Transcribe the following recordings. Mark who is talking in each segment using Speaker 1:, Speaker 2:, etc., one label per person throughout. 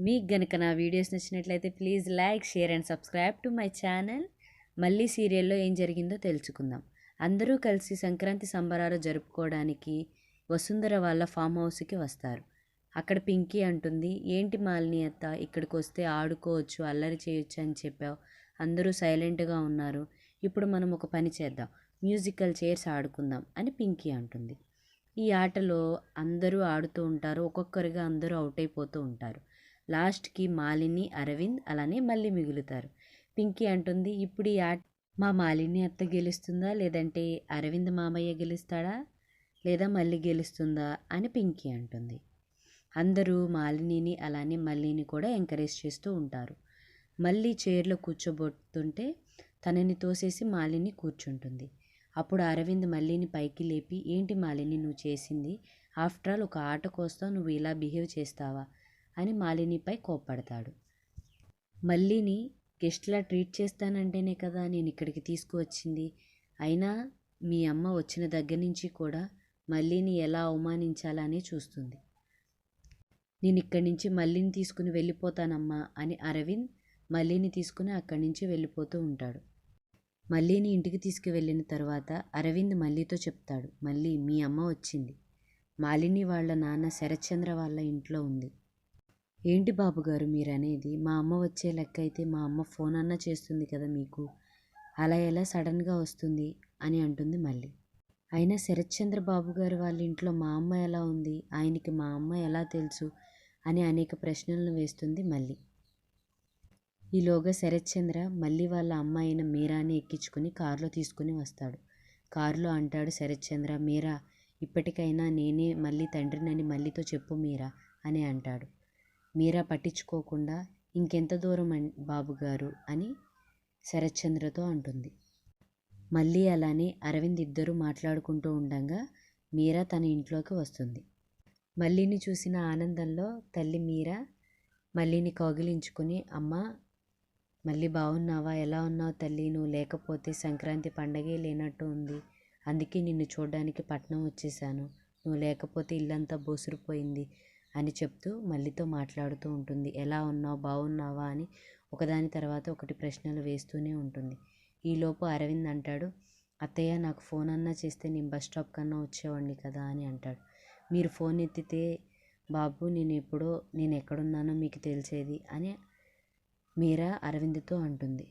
Speaker 1: మీకు గనుక నా వీడియోస్ నచ్చినట్లయితే please like share and subscribe to my channel. మళ్ళీ సీరియల్లో ఏం జరిగిందో తెలుసుకుందాం. అందరూ కలిసి సంక్రాంతి సంబరాలు జరుపుకోవడానికి వసుంధర వాళ్ళ ఫామ్ హౌస్కి వస్తారు. అక్కడ పింకీ అంటుంది ఏంటి మాలిని అత్త ఇక్కడికి వస్తే ఆడుకోవచ్చు అల్లరి చేయొచ్చు అని చెప్పావు. అందరూ సైలెంట్గా ఉన్నారు. ఇప్పుడు మనం ఒక పని చేద్దాం. మ్యూజికల్ చైర్స్ ఆడుకుందాం అని పింకీ అంటుంది. ఈ ఆటలో అందరూ ఆడుతూ ఉంటారు. ఒక్కొక్కరిగా అందరూ అవుట్ అయిపోతూ ఉంటారు. లాస్ట్కి మాలిని అరవింద్ అలానే మళ్ళీ మిగులుతారు. పింకీ అంటుంది ఇప్పుడు ఈ ఆట మా మాలిని అత్త గెలుస్తుందా? లేదంటే అరవింద్ మామయ్య గెలుస్తాడా? లేదా మళ్ళీ గెలుస్తుందా? అని పింకీ అంటుంది. అందరూ మాలినిని అలానే మల్లిని కూడా ఎంకరేజ్ చేస్తూ ఉంటారు. మళ్ళీ చైర్లో కూర్చోబోతుంటే తనని తోసేసి మాలిని కూర్చుంటుంది. అప్పుడు అరవింద్ మల్లిని పైకి లేపి ఏంటి మాలిని నువ్వు చేసింది? ఆఫ్టర్ ఆల్ ఒక ఆట కోసం నువ్వు ఇలా బిహేవ్ చేస్తావా? అని మాలినిపై కోప్పడతాడు. మల్లిని గెస్ట్లా ట్రీట్ చేస్తానంటేనే కదా నేను ఇక్కడికి తీసుకువచ్చింది. అయినా మీ అమ్మ వచ్చిన దగ్గర నుంచి కూడా మల్లిని ఎలా అవమానించాలని చూస్తుంది. నేను ఇక్కడి నుంచి మల్లిని తీసుకుని వెళ్ళిపోతానమ్మా అని అరవింద్ మల్లిని తీసుకుని అక్కడి నుంచి వెళ్ళిపోతూ ఉంటాడు. మల్లిని ఇంటికి తీసుకువెళ్ళిన తర్వాత అరవింద్ మల్లితో చెప్తాడు మళ్ళీ మీ అమ్మ వచ్చింది. మాలిని వాళ్ళ నాన్న శరత్చంద్ర వాళ్ళ ఇంట్లో ఉంది. ఏంటి బాబుగారు మీరు అనేది మా అమ్మ వచ్చే లెక్క అయితే మా అమ్మ ఫోన్ అన్నా చేస్తుంది కదా మీకు. అలా ఎలా సడన్గా వస్తుంది? అని అంటుంది మళ్ళీ. అయినా శరత్చంద్ర బాబు గారు వాళ్ళ ఇంట్లో మా అమ్మ ఎలా ఉంది? ఆయనకి మా అమ్మ ఎలా తెలుసు? అని అనేక ప్రశ్నలను వేస్తుంది మళ్ళీ. ఈలోగా శరత్చంద్ర మళ్ళీ వాళ్ళ అమ్మ అయిన మీరాని ఎక్కించుకుని కారులో తీసుకుని వస్తాడు. కారులో అంటాడు శరత్చంద్ర మీరా ఇప్పటికైనా నేనే మళ్ళీ తండ్రినని మళ్ళీతో చెప్పు మీరా అని అంటాడు. మీరా పట్టించుకోకుండా ఇంకెంత దూరం బాబుగారు? అని శరత్చంద్రతో అంటుంది. మళ్ళీ అలానే అరవింద్ ఇద్దరు మాట్లాడుకుంటూ ఉండగా మీరా తన ఇంట్లోకి వస్తుంది. మల్లిని చూసిన ఆనందంలో తల్లి మీరా మల్లిని కౌగిలించుకుని అమ్మ మళ్ళీ బాగున్నావా ఎలా ఉన్నావు తల్లి? నువ్వు లేకపోతే సంక్రాంతి పండగే లేనట్టు ఉంది. అందుకే నిన్ను చూడడానికి పట్నం వచ్చేసాను. నువ్వు లేకపోతే ఇల్లంతా బోసురుపోయింది. అని చెప్తూ మళ్ళీతో మాట్లాడుతూ ఉంటుంది. ఎలా ఉన్నావు? బాగున్నావా? అని ఒకదాని తర్వాత ఒకటి ప్రశ్నలు వేస్తూనే ఉంటుంది. ఈలోపు అరవింద్ అంటాడు అత్తయ్య నాకు ఫోన్ అన్నా చేస్తే నేను బస్ స్టాప్ కన్నా వచ్చేవాడిని కదా అని అంటాడు. మీరు ఫోన్ ఎత్తితే బాబు నేను ఎప్పుడో నేను ఎక్కడున్నానో మీకు తెలిసేది అని మీరా అరవింద్తో అంటుంది.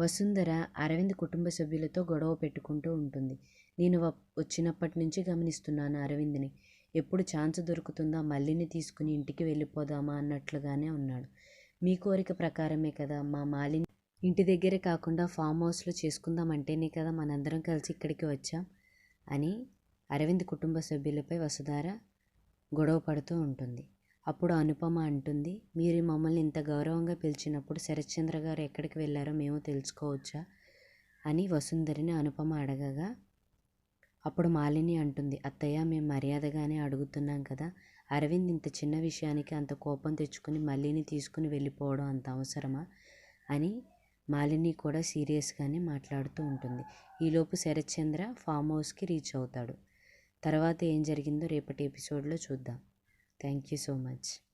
Speaker 1: వసుంధర అరవింద్ కుటుంబ సభ్యులతో గొడవ పెట్టుకుంటూ ఉంటుంది. నేను వచ్చినప్పటి నుంచి గమనిస్తున్నాను అరవింద్ని. ఎప్పుడు ఛాన్స్ దొరుకుతుందా? మళ్ళీని తీసుకుని ఇంటికి వెళ్ళిపోదామా? అన్నట్లుగానే ఉన్నాడు. మీ కోరిక ప్రకారమే కదా? మా మాలిని ఇంటి దగ్గరే కాకుండా ఫామ్ హౌస్లో చేసుకుందామంటేనే కదా మనందరం కలిసి ఇక్కడికి వచ్చాం? అని అరవింద్ కుటుంబ సభ్యులపై వసుధార గొడవ పడుతూ ఉంటుంది. అప్పుడు అనుపమ అంటుంది మీరు మమ్మల్ని ఇంత గౌరవంగా పిలిచినప్పుడు శరత్చంద్ర గారు ఎక్కడికి వెళ్ళారో మేము తెలుసుకోవచ్చా? అని వసుంధరిని అనుపమ అడగగా అప్పుడు మాలిని అంటుంది అత్తయ్య మేము మర్యాదగానే అడుగుతున్నాం కదా. అరవింద్ ఇంత చిన్న విషయానికి అంత కోపం తెచ్చుకుని మళ్ళీని తీసుకుని వెళ్ళిపోవడం అంత అవసరమా? అని మాలిని కూడా సీరియస్గానే మాట్లాడుతూ ఉంటుంది. ఈలోపు శరత్చంద్ర ఫామ్ హౌస్కి రీచ్ అవుతాడు. తర్వాత ఏం జరిగిందో రేపటి ఎపిసోడ్లో చూద్దాం. Thank you so much.